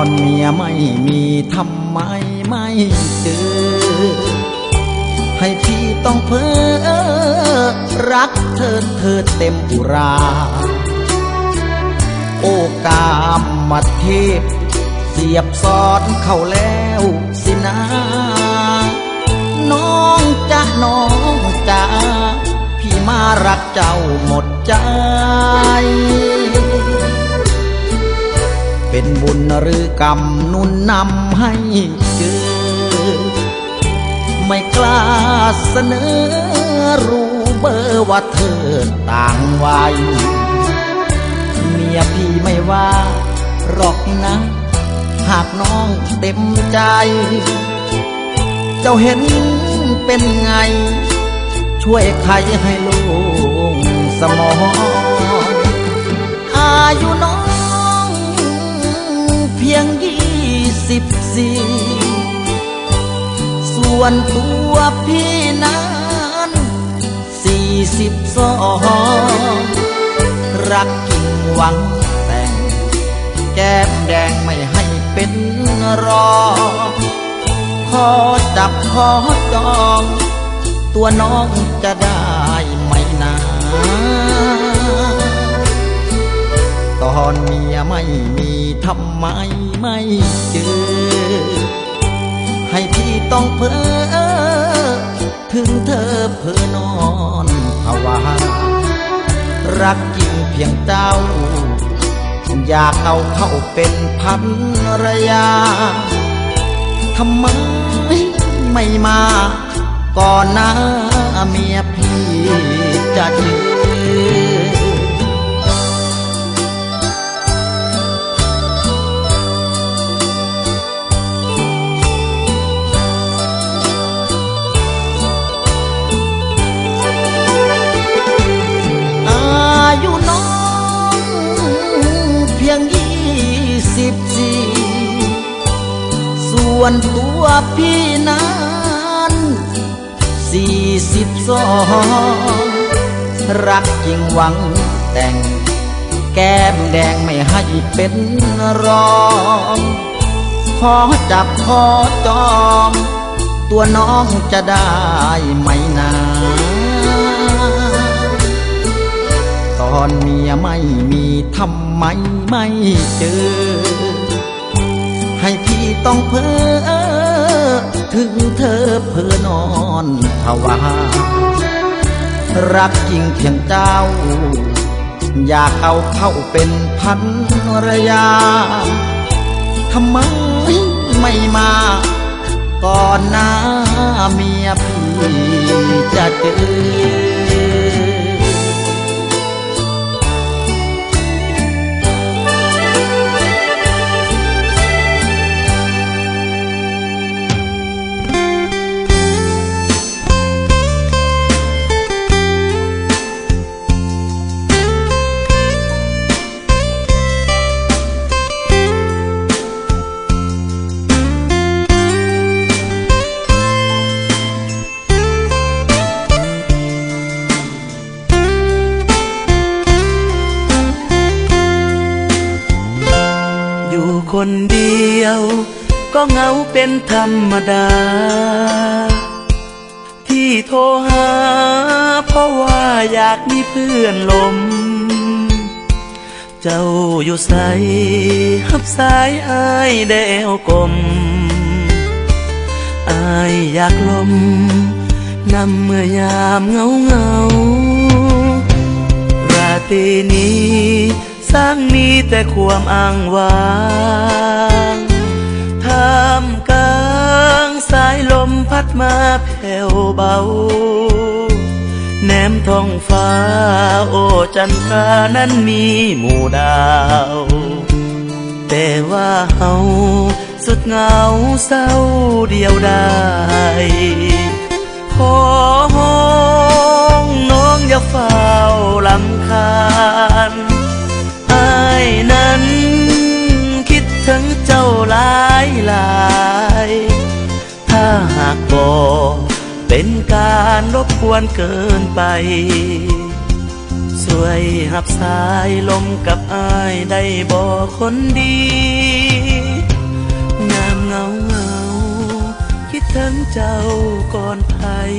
อนเมียไม่มีทำไมไม่เจอ ให้พี่ต้องเพ้อรักเธอเธอเต็มอุรา โอกามมาเทพ เสียบซ้อนเข้าแล้วสินะ น้องจะน้องจะพี่มารักเจ้าหมดใจ เป็นบุญหรือกรรมนุนนำให้เจอ ไม่กล้าเสนอรู้เบอร์ว่าเธอต่างวัยเมียพี่ไม่ว่า หรอกนะ หากน้องเต็มใจ เจ้าเห็นเป็นไง ช่วยใครให้ลูงสมองอายุน้อง สิบสี่ส่วนตัวพี่นั้นสี่สิบสองรักจริงหวังแต่ง แก้มแดงไม่ให้เป็นรอขอจับขอจอง ตัวน้องจะได้ไหมนาต อนเมียไม่มีทำไมไม่เจอ ให้พี่ต้องเพ้อถึงเธอเพ้อนอนภาวารักจริงเพียงเจ้า อยากเอาเข้าเป็นพันรยาทำไมไม่มา ก่อนหน้าเมียพี่จะเจอ สิบสี่ส่วนตัวพี่นั้นสี่สิบสองรักจริงหวังแต่ง แก้มแดงไม่ให้เป็นรองขอจับขอจอง ตัวน้องจะได้ไหมนาต อนเมียไม่มีทำไมไม่เจอ ให้พี่ต้องเพ้อถึงเธอเพ้อนอนภาวารักจริงเพียงเจ้า อยากเอาเข้าเป็นพันรยาทำไมไม่มาก่อนหน้าเมียพี่จะเจอ คนเดียว ก็เหงาเป็นธรรมดา ที่โทรหา เพราะว่าอยากมีเพื่อนลม เจ้าอยู่ใสหับสายอายแดวกลมอายอยากลมนำเมื่อยามเงาเงาราตรีนี้ สร้างมีแต่ความอ้างว้างท่ามกลางสายลมพัดมาแผ่วเบา แนมท้องฟ้าโอ้จันทรานั้นมีหมู่ดาว แต่ว่าเฮาสุดเหงาเศร้าเดียวได้ข เป็นการรบกวนเกินไป สวยหับสายลมกับอายได้บอกคนดีงามเงาเงาคิดถึงเจ้าก่อนไทย